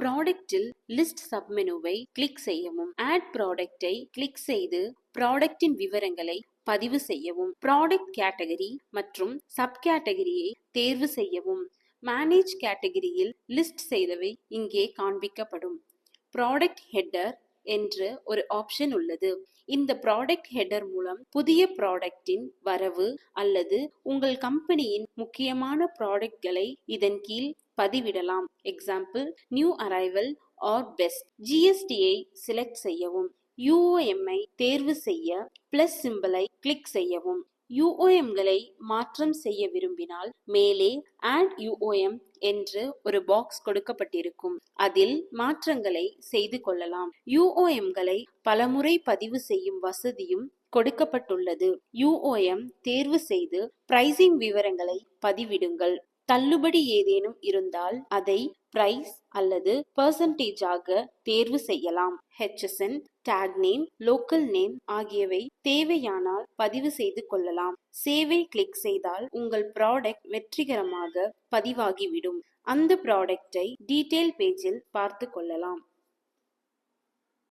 ப்ராடக்ட்டில் list சப்மெனுவை click செய்யவும் add ப்ராடக்டை கிளிக் செய்து ப்ராடக்டின் விவரங்களை பதிவு செய்யவும் ப்ராடக்ட் கேட்டகரி மற்றும் சப் கேட்டகரியை தேர்வு செய்யவும். மேனேஜ் கேட்டகரியில் லிஸ்ட் செய்தவை இங்கே காண்பிக்கப்படும். ப்ராடக்ட் ஹெட்டர் என்று ஒரு ஆப்ஷன் உள்ளது. இந்த ப்ராடக்ட் ஹெடர் மூலம் புதிய ப்ராடக்டின் வரவு அல்லது உங்கள் கம்பெனியின் முக்கியமான ப்ராடக்ட்களை இதன் கீழ் பதிவிடலாம். Example new arrival or best ஜிஎஸ்டியை select செய்யவும். யூஓஎம்ஐ தேர்வு செய்ய பிளஸ் சிம்பிளை கிளிக் செய்யவும். யூஓஎம்களை மாற்றம் செய்ய விரும்பினால் மேலே ஆட் யூஓஎம் என்று ஒரு பாக்ஸ் கொடுக்கப்பட்டிருக்கும். அதில் மாற்றங்களை செய்து கொள்ளலாம். யூஓஎம்களை பலமுறை பதிவு செய்யும் வசதியும் கொடுக்கப்பட்டுள்ளது. யூஓஎம் தேர்வு செய்து பிரைசிங் விவரங்களை பதிவிடுங்கள். தள்ளுபடி ஏதேனும் இருந்தால் அதை பிரைஸ் அல்லது பெர்சன்டேஜாக தேர்வு செய்யலாம். HSN tag name local name ஆகியவை தேவையானால் பதிவு செய்து கொள்ளலாம். சேவை கிளிக் செய்தால் உங்கள் ப்ராடக்ட் வெற்றிகரமாக பதிவாகிவிடும். அந்த ப்ராடக்டை டீடைல் பேஜில் பார்த்து கொள்ளலாம்.